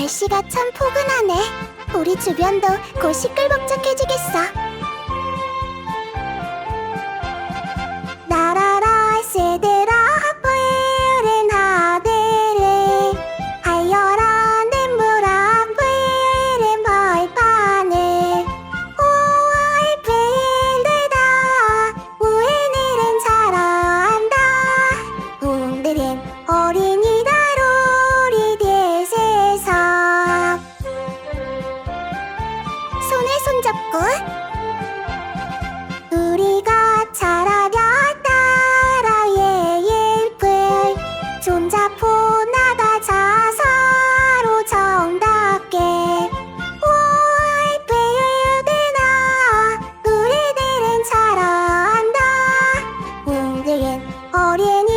날씨가 참 포근하네. 우리 주변도 곧 시끌벅적해지겠어. 나라라 세데라 학부에렌 하데레 하여라 냄무라 부에렌 벌파네 오알 밴데다 우에네렌 사랑한다 웅데렌 어린이 꿀? 우리가 자라려 따라의 일을 존자포나가 자사로 정답게 월 배우드나 우리들은 잘한다 우리는 어린이